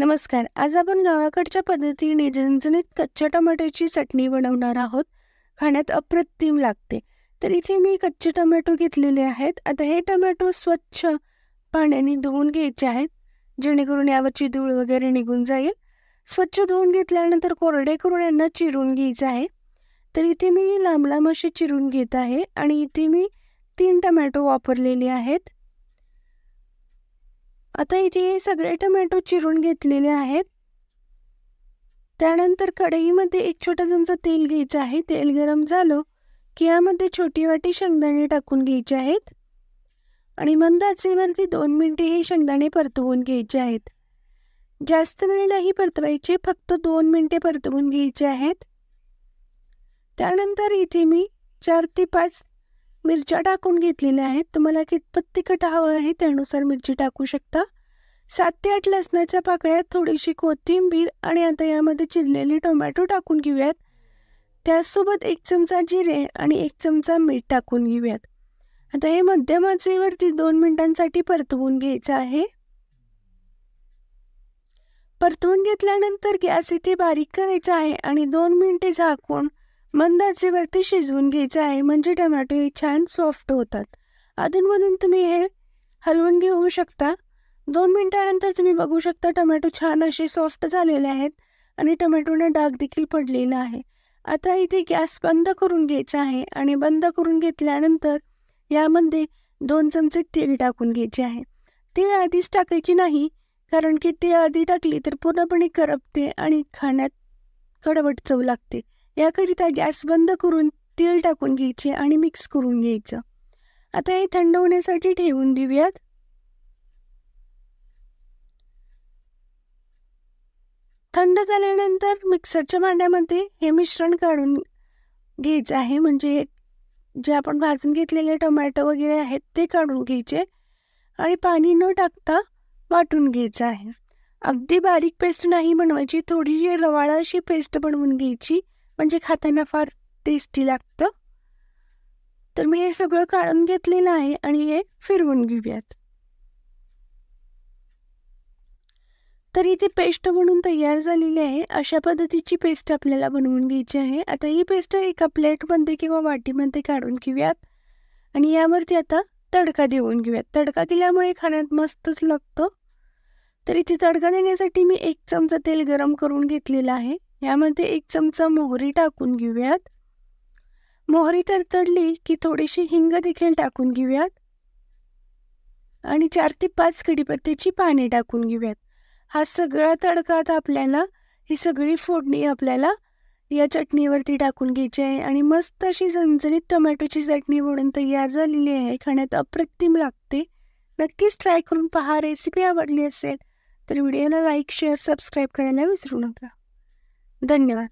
नमस्कार. आज आपण गावाकडच्या पद्धतीने झणझणीत कच्च्या टोमॅटोची चटणी बनवणार आहोत. खाण्यात अप्रतिम लागते. तर इथे मी कच्चे टोमॅटो घेतलेले आहेत. आता हे टोमॅटो स्वच्छ पाण्याने धुवून घ्यायचे आहेत. जेणेकरून यावरची धूळ वगैरे निघून जाईल. स्वच्छ धुवून घेतल्यानंतर कोरडे करून यांना चिरून घ्यायचं आहे. तर इथे मी लांब लांब असे चिरून घेत आहे. आणि इथे मी तीन टोमॅटो वापरलेले आहेत. आता इथे हे सगळे टोमॅटो चिरून घेतलेले आहेत. त्यानंतर कढईमध्ये एक छोटा चमचा तेल घ्यायचं आहे. तेल गरम झालं की यामध्ये छोटी वाटी शेंगदाणे टाकून घ्यायचे आहेत. आणि मंद आचेवरती दोन मिनटे हे शेंगदाणे परतवून घ्यायचे आहेत. जास्त वेळ नाही परतवायचे फक्त दोन मिनटे परतवून घ्यायचे आहेत. त्यानंतर इथे मी चार ते पाच मिरच्या टाकून घेतलेल्या आहेत. तुम्हाला कितपत तिखट हवं आहे त्यानुसार मिरची टाकू शकता. सात ते आठ लसणाच्या पाकळ्यात थोडीशी कोथिंबीर आणि आता यामध्ये चिरलेले टोमॅटो टाकून घेऊयात. त्याचसोबत एक चमचा जिरे आणि एक चमचा मीठ टाकून घेऊयात. आता हे मध्यम आचेवरती दोन मिनिटांसाठी परतवून घ्यायचं आहे. परतवून घेतल्यानंतर गॅस इथे बारीक करायचा आहे आणि दोन मिनिटे झाकून मंद आचेवरती शिजवून घ्यायचं आहे. म्हणजे टमॅटो हे छान सॉफ्ट होतात. अधूनमधून तुम्ही हे हलवून घेऊ शकता. दोन मिनटानंतर तुम्ही बघू शकता टमॅटो छान असे सॉफ्ट झालेले आहेत आणि टमॅटोने डाग देखील पडलेला आहे. आता इथे गॅस बंद करून घ्यायचा आहे आणि बंद करून घेतल्यानंतर यामध्ये दोन चमचे तेल टाकून घ्यायचे आहे. तीळ आधीच टाकायची नाही कारण की तीळ आधी टाकली तर पूर्णपणे करपते आणि खाण्यात कडवट चव लागते. याकरिता गॅस बंद करून तेल टाकून घ्यायचे आणि मिक्स करून घ्यायचं. आता हे थंड होण्यासाठी ठेवून देऊयात. थंड झाल्यानंतर मिक्सरच्या भांड्यामध्ये हे मिश्रण काढून घ्यायचं आहे. म्हणजे जे आपण भाजून घेतलेले टोमॅटो वगैरे आहेत ते काढून घ्यायचे आणि पाणी न टाकता वाटून घ्यायचं आहे. अगदी बारीक पेस्ट नाही बनवायची थोडीशी रवाळा अशी पेस्ट बनवून घ्यायची. म्हणजे खाताना फार टेस्टी लागतं. तर मी हे सगळं काढून घेतलेलं आहे आणि हे फिरवून घेऊयात. तर इथे पेस्ट बनवून तयार झालेली आहे. अशा पद्धतीची पेस्ट आपल्याला बनवून घ्यायची आहे. आता ही पेस्ट एका प्लेटमध्ये किंवा वाटीमध्ये काढून घेऊयात. आणि यावरती आता तडका देऊन घेऊयात. तडका दिल्यामुळे खाण्यात मस्तच लागतो. तर इथे तडका देण्यासाठी मी एक चमचा तेल गरम करून घेतलेलं आहे. यामध्ये एक चमचा मोहरी टाकून घेऊयात. मोहरी तरतडली की थोडीशी हिंग देखील टाकून घेऊयात. आणि चार ते पाच कढीपत्त्याची पाने टाकून घेऊयात. हा सगळा तडका आता आपल्याला ही सगळी फोडणी आपल्याला या चटणीवरती टाकून घ्यायची आहे. आणि मस्त अशी झणझणीत टोमॅटोची चटणी म्हणून तयार झालेली आहे. खाण्यात अप्रतिम लागते. नक्कीच ट्राय करून पहा. रेसिपी आवडली असेल तर व्हिडिओला लाईक शेअर सबस्क्राईब करायला विसरू नका. धन्यवाद.